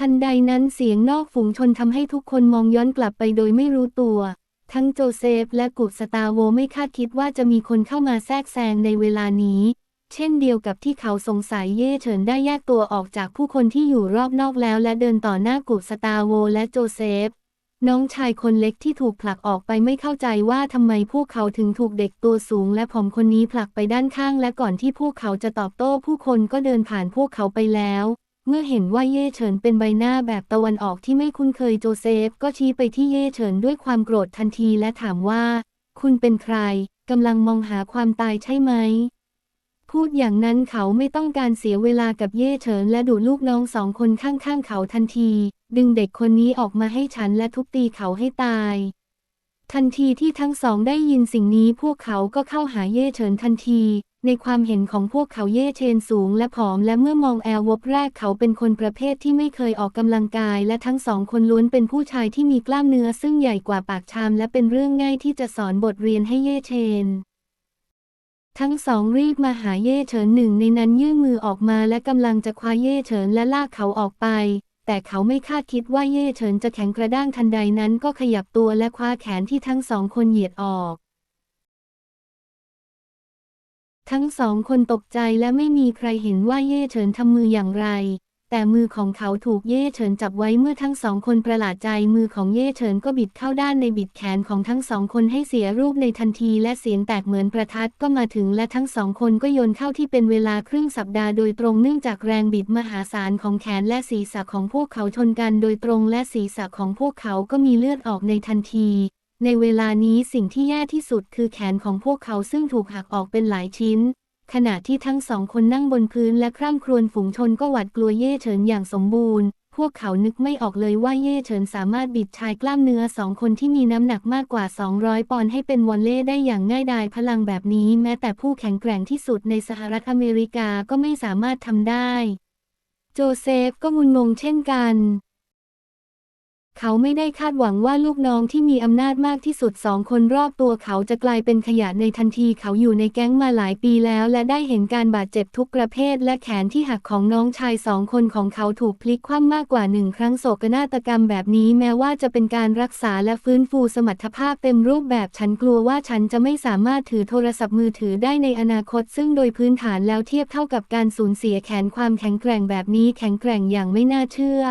ทันใดนั้นเสียงนอกฝูงชนทำให้ทุกคนมองย้อนกลับไปโดยไม่รู้ตัว ทั้งโจเซฟและกุสตาโวไม่คาดคิดว่าจะมีคนเข้ามาแทรกแซงในเวลานี้ เช่นเดียวกับที่เขาสงสัยเย่เฉินได้แยกตัวออกจากผู้คนที่อยู่รอบนอกแล้วและเดินต่อหน้ากุสตาโวและโจเซฟ น้องชายคนเล็กที่ถูกผลักออกไปไม่เข้าใจว่าทำไมพวกเขาถึงถูกเด็กตัวสูงและผอมคนนี้ผลักไปด้านข้าง และก่อนที่พวกเขาจะตอบโต้ผู้คนก็เดินผ่านพวกเขาไปแล้ว เมื่อเห็นว่าเย่เฉินเป็นใบหน้าแบบตะวันออกที่ไม่คุ้นเคยโจเซฟ ก็ชี้ไปที่เย่เฉินด้วยความโกรธทันทีและถามว่า คุณเป็นใครกำลังมองหาความตายใช่ไหม พูดอย่างนั้นเขาไม่ต้องการเสียเวลากับเย่เฉินและดูลูกน้องสองคนข้างๆเขาทันที ดึงเด็กคนนี้ออกมาให้ฉันและทุบตีเขาให้ตาย ทันทีที่ทั้งสองได้ยินสิ่งนี้พวกเขาก็เข้าหาเย่เฉินทันที ในความเห็นของพวกเขาเย่เชนสูงและผอมและเมื่อมองแอลวบแรกเขาเป็นคนประเภทที่ไม่เคยออกกำลังกาย และทั้งสองคนล้วนเป็นผู้ชายที่มีกล้ามเนื้อซึ่งใหญ่กว่าปากชามและเป็นเรื่องง่ายที่จะสอนบทเรียนให้เย่เชน ทั้งสองรีบมาหาเย่เฉินหนึ่งในนั้นยื่นมือออกมาและกำลังจะคว้าเย่เฉินและลากเขาออกไป แต่เขาไม่คาดคิดว่าเย่เฉินจะแข็งกระด้างทันใดนั้นก็ขยับตัวและคว้าแขนที่ทั้งสองคนเหยียดออก ทั้งสองคนตกใจและไม่มีใครเห็นว่าเย่เฉินทำมืออย่างไร แต่มือของเขาถูกเย่เฉินจับไว้เมื่อทั้งสองคนประหลาดใจมือของเย่เฉินก็บิดเข้าด้านในบิดแขนของทั้งสองคนให้เสียรูปในทันทีและเสียงแตกเหมือนประทัดก็มาถึงและทั้งสองคนก็โยนเข้าที่เป็นเวลาครึ่งสัปดาห์โดยตรงเนื่องจากแรงบิดมหาศาลของแขนและศีรษะของพวกเขาชนกันโดยตรงและศีรษะของพวกเขาก็มีเลือดออกในทันที ในเวลานี้สิ่งที่แย่ที่สุดคือแขนของพวกเขาซึ่งถูกหักออกเป็นหลายชิ้น ขณะที่ทั้งสองคนนั่งบนพื้นและคร่ำครวญฝูงชนก็หวาดกลัวเย่เฉินอย่างสมบูรณ์ พวกเขานึกไม่ออกเลยว่าเย่เฉินสามารถบิดชายกล้ามเนื้อสองคนที่มีน้ำหนักมากกว่า 200 ปอนด์ให้เป็นวอลเล่ได้อย่างง่ายดายพลังแบบนี้ แม้แต่ผู้แข็งแกร่งที่สุดในสหรัฐอเมริกาก็ไม่สามารถทำได้ โจเซฟก็งุนงงเช่นกัน เขาไม่ได้คาดหวังว่าลูกน้องที่มีอำนาจมากที่สุดสองคนรอบตัวเขาจะกลายเป็นขยะในทันทีเขาอยู่ในแก๊งมาหลายปีแล้ว และได้เห็นการบาดเจ็บทุกประเภท และแขนที่หักของน้องชายสองคนของเขาถูกพลิกคว่ำมากกว่าหนึ่งครั้งโศกนาฏกรรมแบบนี้แม้ว่าจะเป็นการรักษาและฟื้นฟูสมรรถภาพเต็มรูปแบบฉันกลัวว่าฉันจะไม่สามารถถือโทรศัพท์มือถือได้ในอนาคต ซึ่งโดยพื้นฐานแล้วเทียบเท่ากับการสูญเสียแขนความแข็งแกร่งแบบนี้แข็งแกร่งอย่างไม่น่าเชื่อ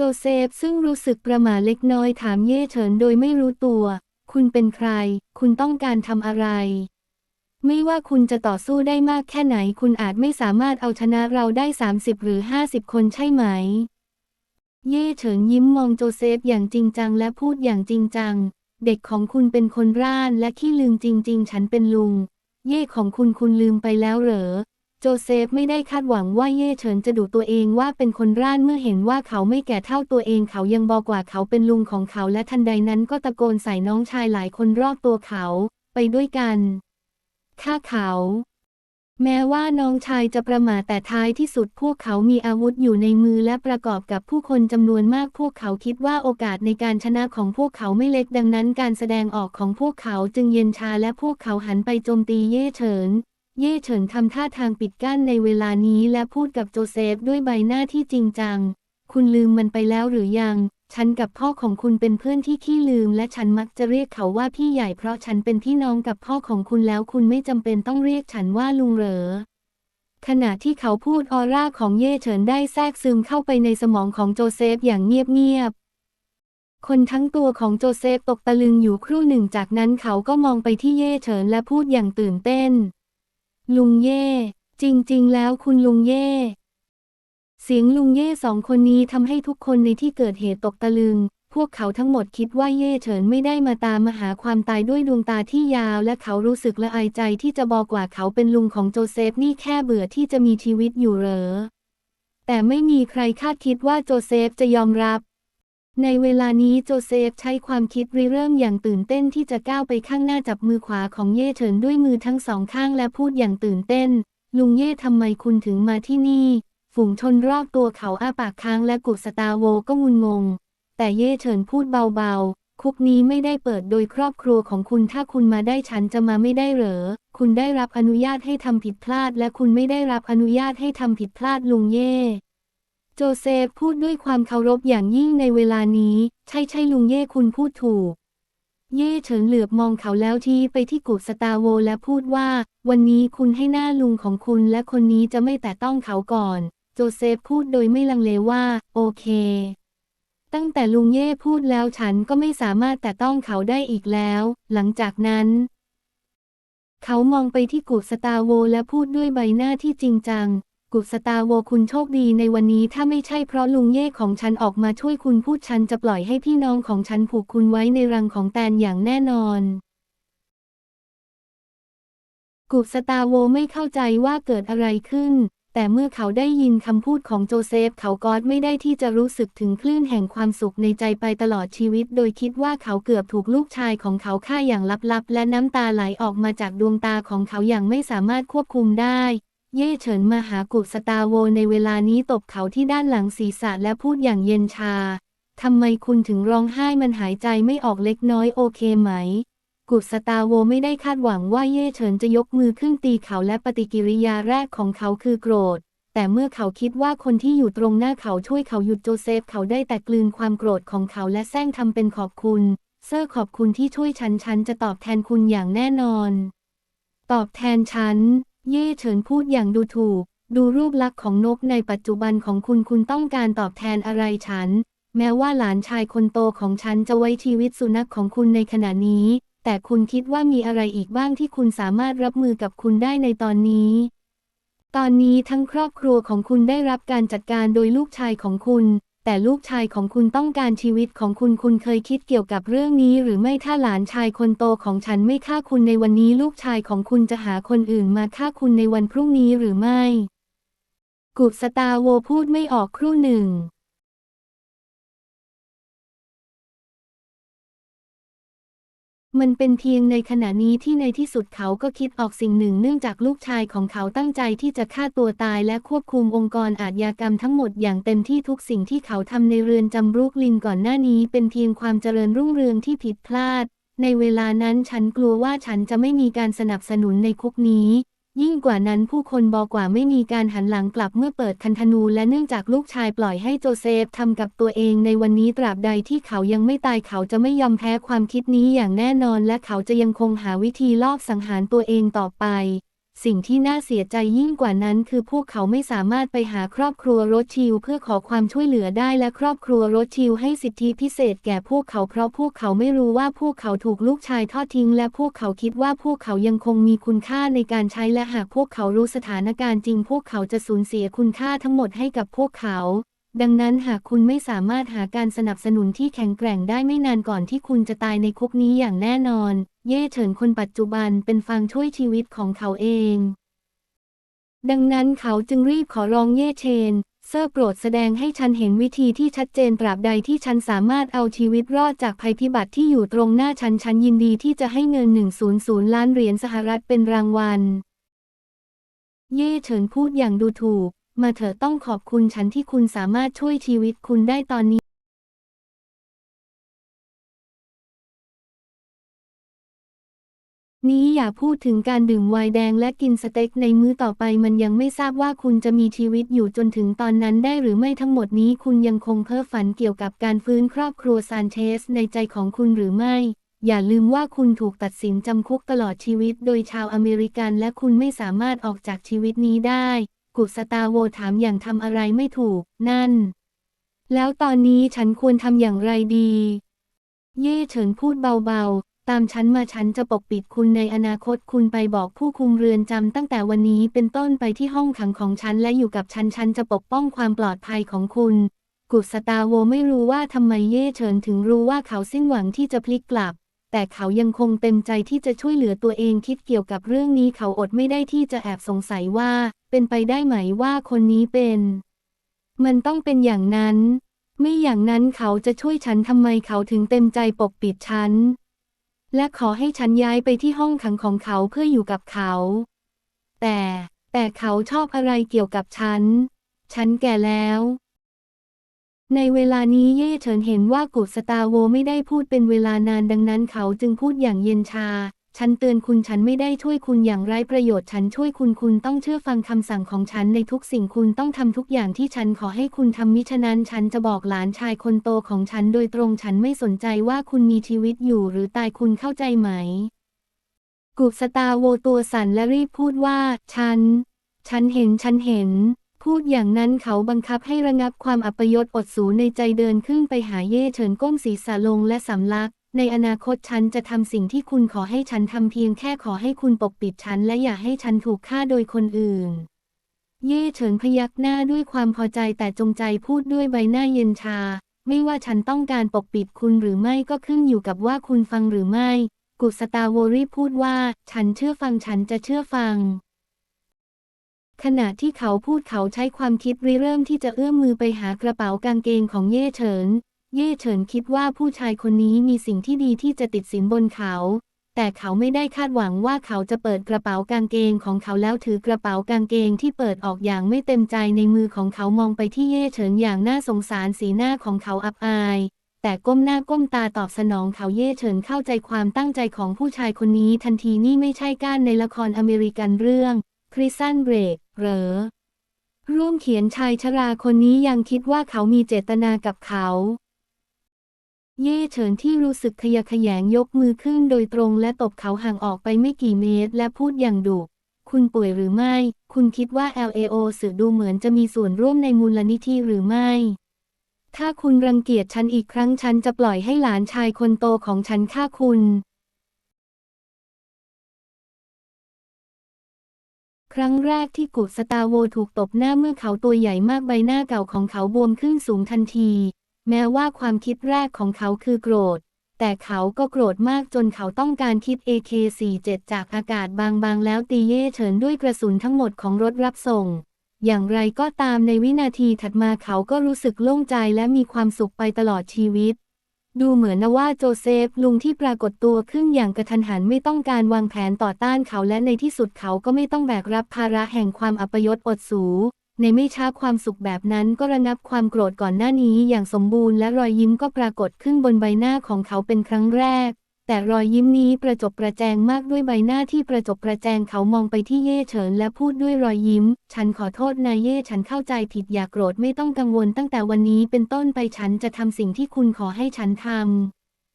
โจเซฟซึ่งรู้สึกประหม่าเล็กน้อยถามเย่เฉินโดยไม่รู้ตัว คุณเป็นใคร คุณต้องการทำอะไร ไม่ว่าคุณจะต่อสู้ได้มากแค่ไหน คุณอาจไม่สามารถเอาชนะเราได้ 30 หรือ 50 คนใช่ไหม เย่เฉินยิ้มมองโจเซฟอย่างจริงจังและพูดอย่างจริงจัง เด็กของคุณเป็นคนร่านและขี้ลืมจริง ๆ ฉันเป็นลุง เย่ของคุณคุณลืมไปแล้วเหรอ โจเซฟไม่ได้คาดหวังว่าเย่เฉินจะดูตัวเองว่าเป็นคนร่านเมื่อเห็นว่าเขาไม่แก่เท่าตัวเองเขายังบอกว่าเขาเป็นลุงของเขาและทันใดนั้นก็ตะโกนใส่น้องชายหลายคนรอบตัวเขา ไปด้วยกันฆ่าเขา แม้ว่าน้องชายจะประมาทแต่ท้ายที่สุดพวกเขามีอาวุธอยู่ในมือและประกอบกับผู้คนจำนวนมากพวกเขาคิดว่าโอกาสในการชนะของพวกเขาไม่เล็กดังนั้นการแสดงออกของพวกเขาจึงเย็นชาและพวกเขาหันไปโจมตีเย่เฉิน เย่เฉินทำท่าทางปิดกั้นในเวลานี้และพูดกับโจเซฟด้วยใบหน้าที่จริงจัง คุณลืมมันไปแล้วหรือยัง ฉันกับพ่อของคุณเป็นเพื่อนที่ขี้ลืม และฉันมักจะเรียกเขาว่าพี่ใหญ่เพราะฉันเป็นพี่น้องกับพ่อของคุณแล้วคุณไม่จำเป็นต้องเรียกฉันว่าลุงเหรอ ขณะที่เขาพูดออร่าของเย่เฉินได้แทรกซึมเข้าไปในสมองของโจเซฟอย่างเงียบๆ คนทั้งตัวของโจเซฟตกตะลึงอยู่ครู่หนึ่งจากนั้นเขาก็มองไปที่เย่เฉินและพูดอย่างตื่นเต้น ลุงเย่ จริง ๆ แล้วคุณลุงเย่ เสียงลุงเย่สองคนนี้ทำให้ทุกคนในที่เกิดเหตุตกตะลึง พวกเขาทั้งหมดคิดว่าเย่เฉินไม่ได้มาตามมาหาความตายด้วยดวงตาที่ยาว และเขารู้สึกละอายใจที่จะบอกว่าเขาเป็นลุงของโจเซฟนี่แค่เบื่อที่จะมีชีวิตอยู่เหรอ แต่ไม่มีใครคาดคิดว่าโจเซฟจะยอมรับ ในเวลานี้โจเซฟใช้ความคิดริเริ่มอย่างตื่นเต้นที่จะก้าวไปข้างหน้าจับมือขวาของเย่เฉินด้วยมือทั้งสองข้างและพูดอย่างตื่นเต้น ลุงเย่ทำไมคุณถึงมาที่นี่ ฝูงชนรอบตัวเขาอ้าปากค้างและกุสตาโวก็งุนงง แต่เย่เฉินพูดเบาๆ คุกนี้ไม่ได้เปิดโดยครอบครัวของคุณถ้าคุณมาได้ฉันจะมาไม่ได้เหรอ คุณได้รับอนุญาตให้ทำผิดพลาด และคุณไม่ได้รับอนุญาตให้ทำผิดพลาดลุงเย่ โจเซฟพูดด้วยความเคารพอย่างยิ่งในเวลานี้ ใช่ใช่ลุงเย่คุณพูดถูก เย่เฉินเหลือบมองเขาแล้วทีไปที่กุสตาโวและพูดว่า วันนี้คุณให้หน้าลุงของคุณและคนนี้จะไม่แตะต้องเขาก่อน โจเซฟพูดโดยไม่ลังเลว่า โอเค ตั้งแต่ลุงเย่พูดแล้วฉันก็ไม่สามารถแตะต้องเขาได้อีกแล้ว หลังจากนั้นเขามองไปที่กุสตาโวและพูดด้วยใบหน้าที่จริงจัง กุสตาโวคุณโชคดีในวันนี้ถ้าไม่ใช่เพราะลุงเย่ของฉันออกมาช่วยคุณพูดฉันจะปล่อยให้พี่น้องของฉันผูกคุณไว้ในรังของแตนอย่างแน่นอน กุสตาโวไม่เข้าใจว่าเกิดอะไรขึ้น แต่เมื่อเขาได้ยินคำพูดของโจเซฟ เขาก็ไม่ได้ที่จะรู้สึกถึงคลื่นแห่งความสุขในใจไปตลอดชีวิต โดยคิดว่าเขาเกือบถูกลูกชายของเขาฆ่าอย่างลับๆ และน้ำตาไหลออกมาจากดวงตาของเขาอย่างไม่สามารถควบคุมได้ เย่เฉินมาหากุสตาโวในเวลานี้ตบเขาที่ด้านหลังศีรษะและพูดอย่างเย็นชา ทำไมคุณถึงร้องไห้มันหายใจไม่ออกเล็กน้อยโอเคไหม กุสตาโวไม่ได้คาดหวังว่าเย่เฉินจะยกมือขึ้นตีเขาและปฏิกิริยาแรกของเขาคือโกรธ แต่เมื่อเขาคิดว่าคนที่อยู่ตรงหน้าเขาช่วยเขาหยุดโจเซฟเขาได้แต่กลืนความโกรธของเขาและแซงทำเป็นขอบคุณ เซอร์ขอบคุณที่ช่วยฉันฉันจะตอบแทนคุณอย่างแน่นอน ตอบแทนฉัน เย่เฉินพูดอย่างดูถูก ดูรูปลักษณ์ของนกในปัจจุบันของคุณคุณต้องการตอบแทนอะไรฉัน แม้ว่าหลานชายคนโตของฉันจะไว้ชีวิตสุนัขของคุณในขณะนี้ แต่คุณคิดว่ามีอะไรอีกบ้างที่คุณสามารถรับมือกับคุณได้ในตอนนี้ ตอนนี้ทั้งครอบครัวของคุณได้รับการจัดการโดยลูกชายของคุณ แต่ลูกชายของคุณต้องการชีวิตของคุณคุณเคยคิดเกี่ยวกับเรื่องนี้ หรือไม่ถ้าหลานชายคนโตของฉันไม่ฆ่าคุณในวันนี้ ลูกชายของคุณจะหาคนอื่นมาฆ่าคุณในวันพรุ่งนี้หรือไม่ กุสตาโวพูดไม่ออกครู่หนึ่ง มันเป็นเพียงในขณะนี้ที่ในที่สุดเขาก็คิดออกสิ่งหนึ่ง เนื่องจากลูกชายของเขาตั้งใจที่จะฆ่าตัวตายและควบคุมองค์กรอาชญากรรมทั้งหมดอย่างเต็มที่ทุกสิ่งที่เขาทำในเรือนจำบรุกลินก่อนหน้านี้ เป็นเพียงความเจริญรุ่งเรืองที่ผิดพลาด ในเวลานั้นฉันกลัวว่าฉันจะไม่มีการสนับสนุนในคุกนี้ ยิ่งกว่านั้นผู้คนบอกว่าไม่มีการหันหลังกลับเมื่อเปิดคันธนู และเนื่องจากลูกชายปล่อยให้โจเซฟทำกับตัวเองในวันนี้ตราบใดที่เขายังไม่ตายเขาจะไม่ยอมแพ้ความคิดนี้อย่างแน่นอน และเขาจะยังคงหาวิธีลอบสังหารตัวเองต่อไป สิ่งที่น่าเสียใจยิ่งกว่านั้นคือพวกเขาไม่สามารถไปหาครอบครัวโรชิลเพื่อขอความช่วยเหลือได้และครอบครัวโรชิลให้สิทธิพิเศษแก่พวกเขาเพราะพวกเขาไม่รู้ว่าพวกเขาถูกลูกชายทอดทิ้งและพวกเขาคิดว่าพวกเขายังคงมีคุณค่าในการใช้และหากพวกเขารู้สถานการณ์จริง พวกเขาจะสูญเสียคุณค่าทั้งหมดให้กับพวกเขา ดังนั้นหากคุณไม่สามารถหาการสนับสนุนที่แข็งแกร่งได้ไม่นานก่อนที่คุณจะตายในคุกนี้อย่างแน่นอน เย่เฉินคนปัจจุบันเป็นฟางช่วยชีวิตของเขาเอง ดังนั้นเขาจึงรีบขอร้องเย่เชนเซอร์โปรดแสดงให้ฉันเห็นวิธีที่ชัดเจนตราบใดที่ฉันสามารถเอาชีวิตรอดจากภัยพิบัติที่อยู่ตรงหน้าฉัน ฉันยินดีที่จะให้เงิน 100 ล้านเหรียญสหรัฐเป็นรางวัล เย่เฉินพูดอย่างดูถูก มาเถอะต้องขอบคุณฉันที่คุณสามารถช่วยชีวิตคุณได้ตอนนี้นี้อย่าพูดถึงการดื่มไวน์แดงและกินสเต็กในมื้อต่อไปมันยังไม่ทราบว่าคุณจะมีชีวิตอยู่จนถึงตอนนั้นได้หรือไม่ทั้งหมดนี้คุณยังคงเพ้อฝันเกี่ยวกับการฟื้นครอบครัวซานเชสในใจของคุณหรือไม่ อย่าลืมว่าคุณถูกตัดสินจำคุกตลอดชีวิตโดยชาวอเมริกันและคุณไม่สามารถออกจากชีวิตนี้ได้ กุสตาโวถามอย่างทำอะไรไม่ถูก นั่น แล้วตอนนี้ฉันควรทำอย่างไรดี เย่เฉินพูดเบาๆ ตามฉันมาฉันจะปกปิดคุณในอนาคตคุณไปบอกผู้คุมเรือนจำตั้งแต่วันนี้เป็นต้นไปที่ห้องขังของฉันและอยู่กับฉันฉันจะปกป้องความปลอดภัยของคุณ กุสตาโวไม่รู้ว่าทำไมเย่เฉินถึงรู้ว่าเขาสิ้นหวังที่จะพลิกกลับ แต่เขายังคงเต็มใจที่จะช่วยเหลือตัวเองคิดเกี่ยวกับเรื่องนี้เขาอดไม่ได้ที่จะแอบสงสัยว่า เป็นไปได้ไหมว่าคนนี้เป็น มันต้องเป็นอย่างนั้น ไม่อย่างนั้นเขาจะช่วยฉันทำไมเขาถึงเต็มใจปกปิดฉัน และขอให้ฉันย้ายไปที่ห้องขังของเขาเพื่ออยู่กับเขา แต่ แต่เขาชอบอะไรเกี่ยวกับฉัน ฉันแก่แล้ว ในเวลานี้เย่เฉินเห็นว่ากุสตาโวไม่ได้พูดเป็นเวลานานดังนั้นเขาจึงพูดอย่างเย็นชา ฉันเตือนคุณฉันไม่ได้ช่วยคุณอย่างไร้ประโยชน์ฉันช่วยคุณคุณต้องเชื่อฟังคำสั่งของฉันในทุกสิ่งคุณต้องทำทุกอย่างที่ฉันขอให้คุณทำมิฉะนั้นฉันจะบอกหลานชายคนโตของฉันโดยตรงฉันไม่สนใจว่าคุณมีชีวิตอยู่หรือตายคุณเข้าใจไหม กุสตาโวตัวสั่นและรีบพูดว่า ฉัน ฉันเห็นฉันเห็น พูดอย่างนั้นเขาบังคับให้ระงับความอัปยศอดสูในใจเดินขึ้นไปหาเย่เฉินก้มศีรษะลงและสำลัก ในอนาคตฉันจะทำสิ่งที่คุณขอให้ฉันทำเพียงแค่ขอให้คุณปกปิดฉันและอย่าให้ฉันถูกฆ่าโดยคนอื่น เย่เฉินพยักหน้าด้วยความพอใจแต่จงใจพูดด้วยใบหน้าเย็นชา ไม่ว่าฉันต้องการปกปิดคุณหรือไม่ก็ขึ้นอยู่กับว่าคุณฟังหรือไม่ กุสตาโวรีพูดว่า ฉันเชื่อฟังฉันจะเชื่อฟัง ขณะที่เขาพูดเขาใช้ความคิดริเริ่มที่จะเอื้อมมือไปหากระเป๋ากางเกงของเย่เฉิน เย่เฉินคิดว่าผู้ชายคนนี้มีสิ่งที่ดีที่จะติดสินบนเขา แต่เขาไม่ได้คาดหวังว่าเขาจะเปิดกระเป๋ากางเกงของเขาแล้วถือกระเป๋ากางเกงที่เปิดออกอย่างไม่เต็มใจในมือของเขามองไปที่เย่เฉินอย่างน่าสงสารสีหน้าของเขาอับอาย แต่ก้มหน้าก้มตาตอบสนองเขาเย่เฉินเข้าใจความตั้งใจของผู้ชายคนนี้ทันทีนี่ไม่ใช่กานในละครอเมริกันเรื่องคริสันเบรก เหรอ ร่วมเขียนชายชราคนนี้ยังคิดว่าเขามีเจตนากับเขา เย่เฉินที่รู้สึกขยะแขยงยกมือขึ้นโดยตรงและตบเขาห่างออกไปไม่กี่เมตร และพูดอย่างดุคุณป่วยหรือไม่ คุณคิดว่า LAO สื่อดูเหมือนจะมีส่วนร่วมในมูลนิธิหรือไม่ถ้าคุณรังเกียจฉันอีกครั้งฉันจะปล่อยให้หลานชายคนโตของฉันฆ่าคุณ ครั้งแรกที่กุสตาโวถูกตบหน้าเมื่อเขาตัวใหญ่มากใบหน้าเก่าของเขาบวมขึ้นสูงทันที แม้ว่าความคิดแรกของเขาคือโกรธ แต่เขาก็โกรธมากจนเขาต้องการคิด AK-47 จากอากาศบางๆ แล้วตีเย่เฉินด้วยกระสุนทั้งหมดของรถรับส่ง อย่างไรก็ตามในวินาทีถัดมาเขาก็รู้สึกโล่งใจและมีความสุขไปตลอดชีวิต ดูเหมือนนะว่าโจเซฟลุงที่ปรากฏตัวขึ้นอย่างกระทันหันไม่ต้องการวางแผนต่อต้านเขาและในที่สุดเขาก็ไม่ต้องแบกรับภาระแห่งความอัปยศอดสู ในไม่ช้าความสุขแบบนั้นก็ระงับความโกรธก่อนหน้านี้อย่างสมบูรณ์และรอยยิ้มก็ปรากฏขึ้นบนใบหน้าของเขาเป็นครั้งแรก แต่รอยยิ้มนี้ประจบประแจงมากด้วยใบหน้าที่ประจบประแจงเขามองไปที่เย่เฉินและพูดด้วยรอยยิ้ม ฉันขอโทษนายเย่ฉันเข้าใจผิดอย่าโกรธไม่ต้องกังวลตั้งแต่วันนี้เป็นต้นไปฉันจะทำสิ่งที่คุณขอให้ฉันทำ